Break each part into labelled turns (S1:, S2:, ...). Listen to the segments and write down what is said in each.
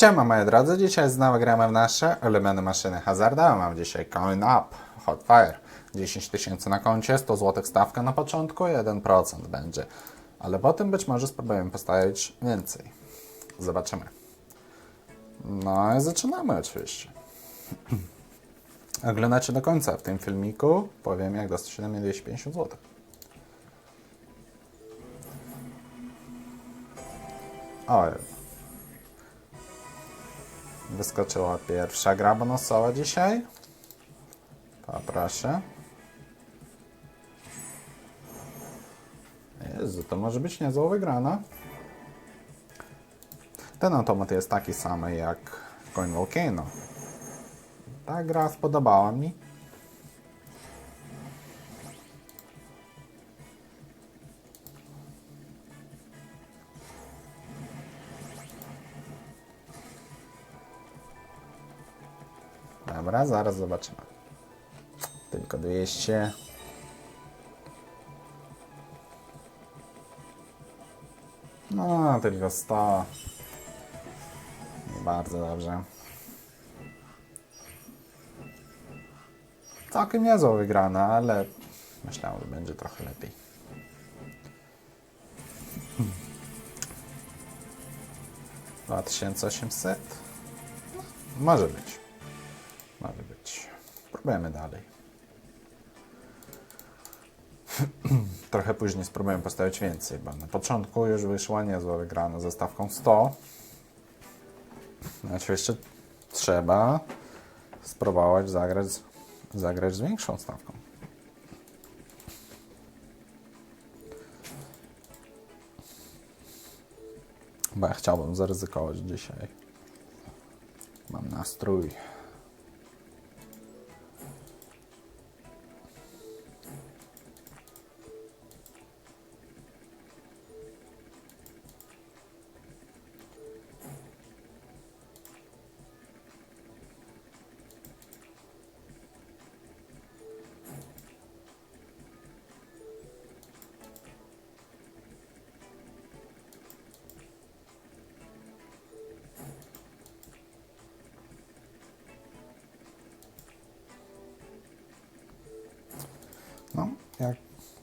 S1: Siema moi drodzy, dzisiaj znowu gramy w nasze ulubione maszyny hazardowe. Mam dzisiaj Coin Up, Hotfire. 10 tysięcy na koncie, 100 zł stawka na początku, 1% będzie. Ale potem być może spróbujemy postawić więcej. Zobaczymy. No i zaczynamy oczywiście. Oglądacie do końca w tym filmiku. Powiem jak dostać się na mnie 250 zł. Oj. Wyskoczyła pierwsza gra bonusowa dzisiaj. Poproszę. Jezu, to może być niezła wygrana. Ten automat jest taki sam jak Coin Volcano. Ta gra spodobała mi. Dobra, zaraz zobaczymy. Tylko 200. No, tylko 100. Nie bardzo dobrze. Całkiem niezła wygrana, ale myślałem, że będzie trochę lepiej. Dwa tysiące osiemset? Może być. Spróbujemy dalej. Trochę później spróbujemy postawić więcej, bo na początku już wyszła niezła wygrana ze stawką 100. No, Oczywiście trzeba spróbować zagrać, zagrać z większą stawką. Bo ja chciałbym zaryzykować dzisiaj. Mam nastrój.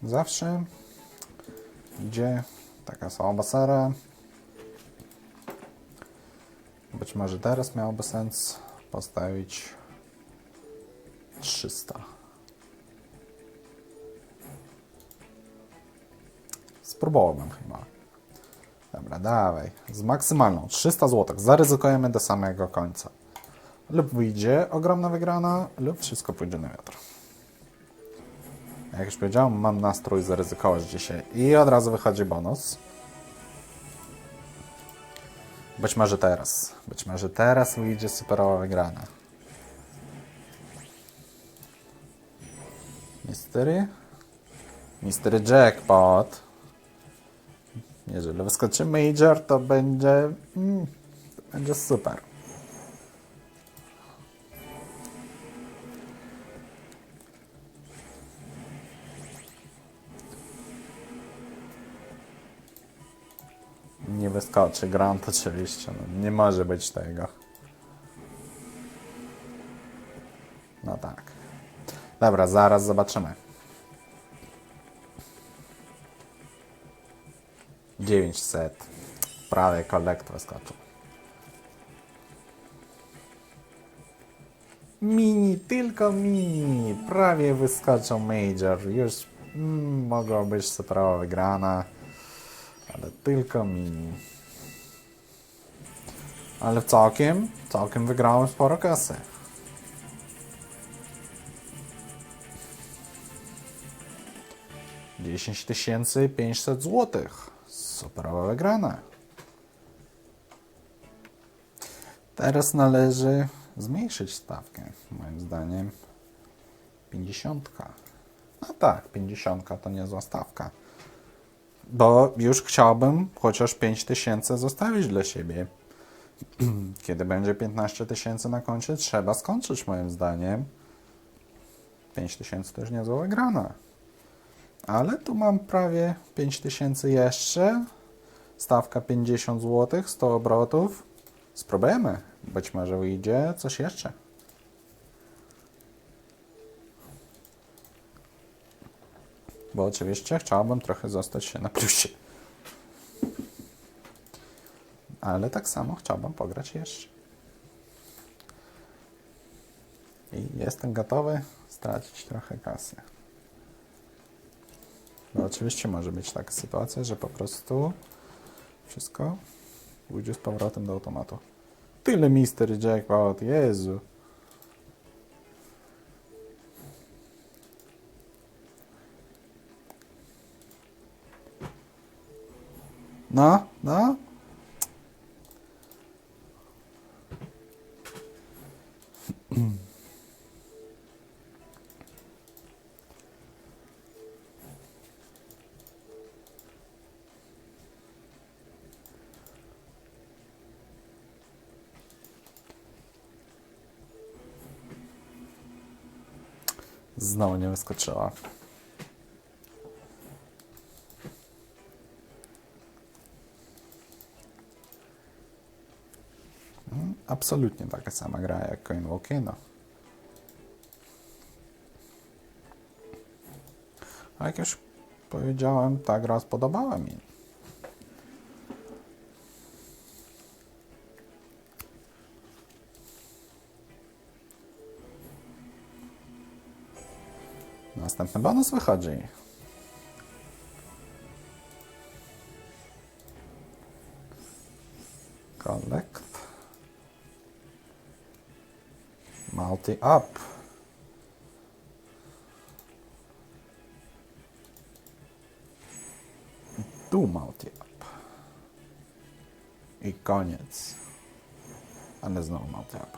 S1: Zawsze idzie taka słaba sera. Być może teraz miałoby sens postawić 300. Spróbowałbym chyba. Dobra, dawaj. Z maksymalną 300 zł. Zaryzykujemy do samego końca. Lub wyjdzie ogromna wygrana, lub wszystko pójdzie na wiatr. Jak już powiedziałem, mam nastrój zaryzykować dzisiaj. I od razu wychodzi bonus. Być może teraz. Być może teraz wyjdzie superowa wygrana. Mystery? Mystery Jackpot. Jeżeli wyskoczy Major, to będzie... Mm, to będzie super. Nie wyskoczy Grant oczywiście. No, nie może być tego. No tak. Dobra, zaraz zobaczymy. 900. Prawie kolekt wyskoczył. Mini, tylko mini. Prawie wyskoczył Major. Już mm, mogła być superowa wygrana. Ale tylko mini. Ale całkiem, całkiem wygrałem sporo kasy. Dziesięć tysięcy pięćset złotych. Superowa wygrana. Teraz należy zmniejszyć stawkę. Moim zdaniem 50. No tak, 50 to niezła stawka bo już chciałbym chociaż 5 tysięcy zostawić dla siebie. Kiedy będzie 15 tysięcy na koncie, trzeba skończyć moim zdaniem. 5 tysięcy to już niezła wygrana. Ale tu mam prawie 5 tysięcy jeszcze. Stawka 50 zł, 100 obrotów. spróbujemy. Być może wyjdzie coś jeszcze. Bo oczywiście chciałbym trochę zostać się na plusie. Ale tak samo chciałbym pograć jeszcze. I jestem gotowy stracić trochę kasy. Bo oczywiście może być taka sytuacja, że po prostu wszystko pójdzie z powrotem do automatu. Tyle Mister Jackpot, Jezu. No, no. Znowu nie wyskoczyła. Absolutnie taka sama gra jak Coin Volcano. A jak już powiedziałem, ta gra spodobała mi. Następny bonus wychodzi. Multi up. Tu multi up. I koniec. Ale znowu multi up.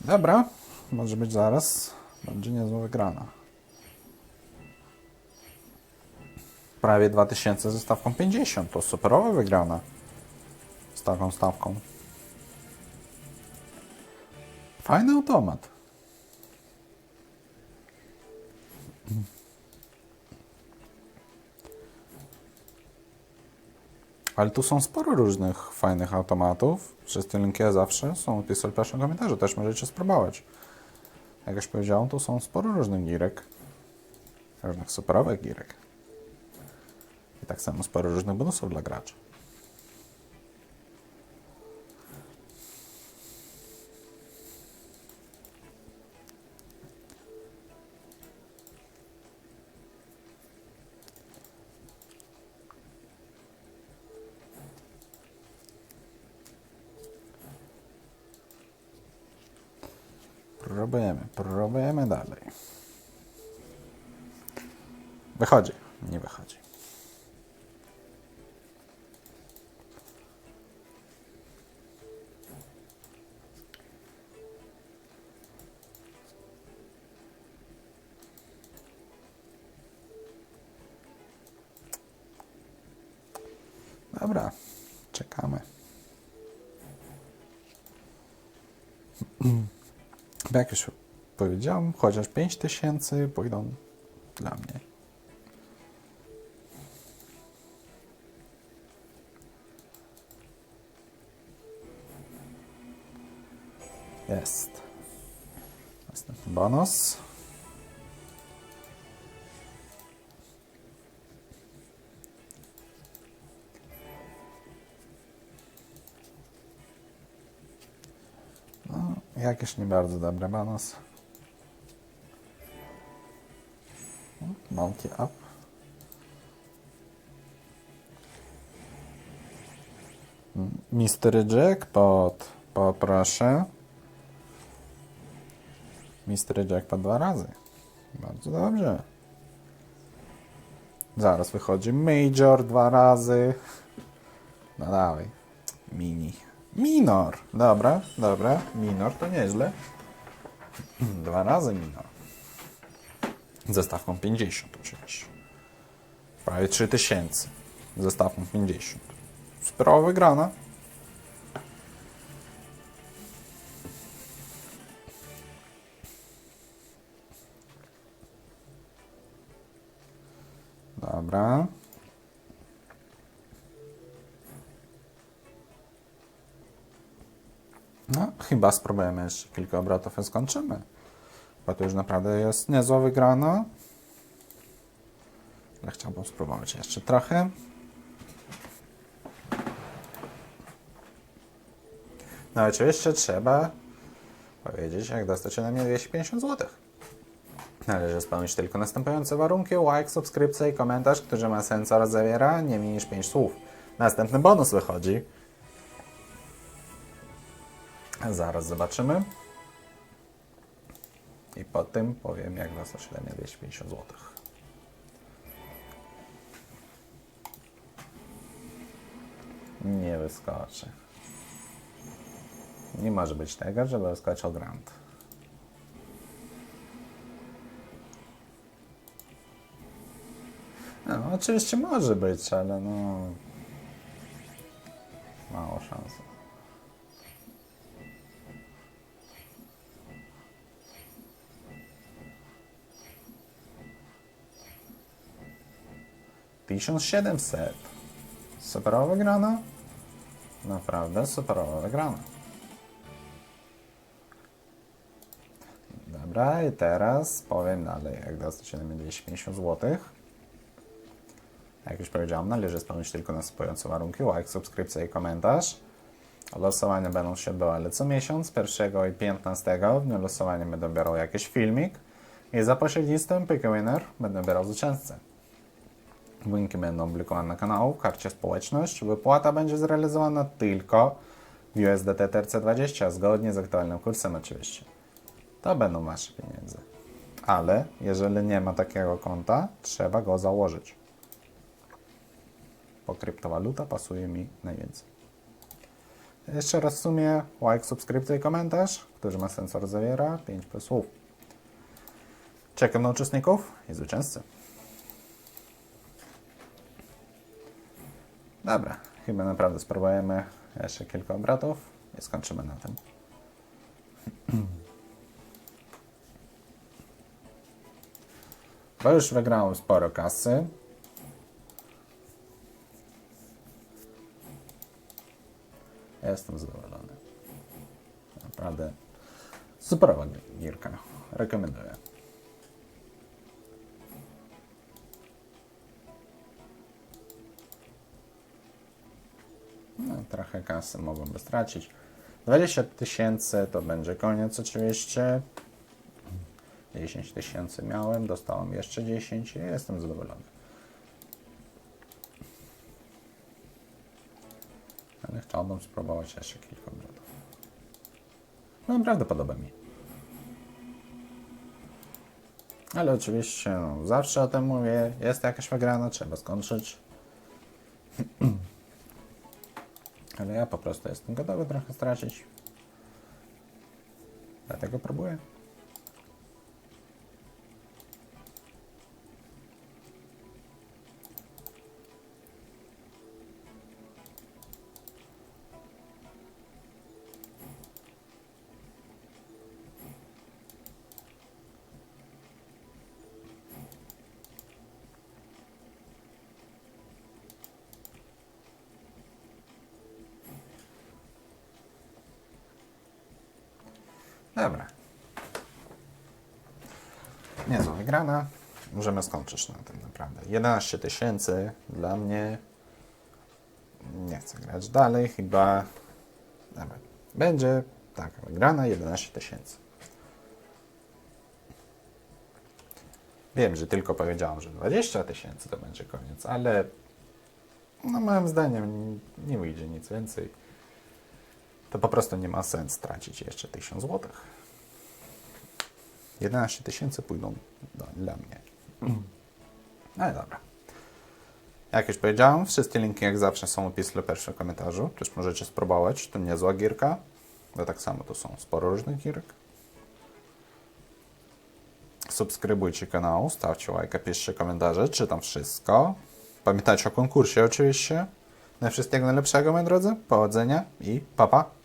S1: Dobra, może być zaraz. Będzie niezła wygrana. Prawie 2000 ze stawką 50. To superowa wygrana. Z taką stawką. Fajny automat. Ale tu są sporo różnych fajnych automatów. Wszystkie linki zawsze są w opisie pierwszym komentarzu. Też możecie spróbować. Jak już powiedziałem, tu są sporo różnych girek. Różnych superowych girek. I tak samo sporo różnych bonusów dla graczy. Próbujemy, próbujemy dalej. Wychodzi, nie wychodzi. Dobra, czekamy. Jak już powiedziałem, chociaż 5000 pójdą dla mnie. Jest. Następny bonus. Jakiś nie bardzo dobry bonus. Multi up. Mister Jackpot, poproszę. Mister Jackpot dwa razy. Bardzo dobrze. Zaraz wychodzi Major dwa razy. No dawaj. Mini. Minor. Dobra, dobra. Minor to nieźle. Dwa razy minor. Ze stawką 50 oczywiście. Prawie 3000. Ze stawką 50. Sprawa wygrana. Dobra. No, chyba spróbujemy jeszcze kilka obrotów i skończymy. Bo to już naprawdę jest niezła wygrana. Ale chciałbym spróbować jeszcze trochę. No oczywiście trzeba powiedzieć, jak dostać się na mnie 250 zł. Należy spełnić tylko następujące warunki. Like, subskrypcja i komentarz, który ma sens oraz zawiera nie mniej niż 5 słów. Następny bonus wychodzi. Zaraz zobaczymy. I po tym powiem, jak na mnie 250 zł. Nie wyskoczy. Nie może być tego, żeby wyskoczył grant. No, oczywiście może być, ale no... Mało szans. Tysiąc siedemset. Superowa wygrana? Naprawdę superowa wygrana. Dobra, i teraz powiem dalej, jak dostać się na mnie 250 zł. Jak już powiedziałem, należy spełnić tylko następujące warunki, like, subskrypcja i komentarz. Losowania będą się odbywały co miesiąc, 1 i 15. W dniu losowania będę brał jakiś filmik i za pośrednictwem Pick Winner będę brał zwycięzcę. Linki będą publikowane na kanału, w karcie społeczność. Wypłata będzie zrealizowana tylko w USDT TRC20, zgodnie z aktualnym kursem oczywiście. To będą Wasze pieniądze. Ale jeżeli nie ma takiego konta, trzeba go założyć. Bo kryptowaluta pasuje mi najwięcej. Jeszcze raz w sumie like, subskrypcja i komentarz, który ma sensor zawiera 5 plus słów. Czekam na uczestników i zwycięzcy. Dobra, chyba naprawdę spróbujemy jeszcze kilka obrotów i skończymy na tym. Bo już wygrałem sporo kasy. Jestem zadowolony. Naprawdę superowa gierka. Rekomenduję. Trochę kasy mogłoby stracić. 20 tysięcy to będzie koniec oczywiście. 10 tysięcy miałem, dostałem jeszcze 10 i jestem zadowolony. Ale chciałbym spróbować jeszcze kilka obrotów. No naprawdę podoba mi. Ale oczywiście no, zawsze o tym mówię, jest jakaś wygrana, trzeba skończyć. Ale ja po prostu jestem gotowy trochę stracić. Dlatego próbuję. Dobra. Niezła wygrana. Możemy skończyć na tym naprawdę. 11 tysięcy dla mnie. Nie chcę grać dalej, chyba. Dobra. Będzie taka wygrana 11 tysięcy. Wiem, że tylko powiedziałem, że 20 tysięcy to będzie koniec, ale no moim zdaniem nie wyjdzie nic więcej to po prostu nie ma sens tracić jeszcze 1000 zł. 11 tysięcy pójdą do, dla mnie. Ale dobra. Jak już powiedziałem, wszystkie linki jak zawsze są w opisie pierwszym komentarzu. Też możecie spróbować. To niezła gierka. Bo tak samo to są sporo różnych gierek. Subskrybujcie kanał, stawcie łajka, piszcie komentarze, czytam wszystko. Pamiętajcie o konkursie oczywiście. Na wszystkiego najlepszego, moi drodzy. Powodzenia i papa. Pa.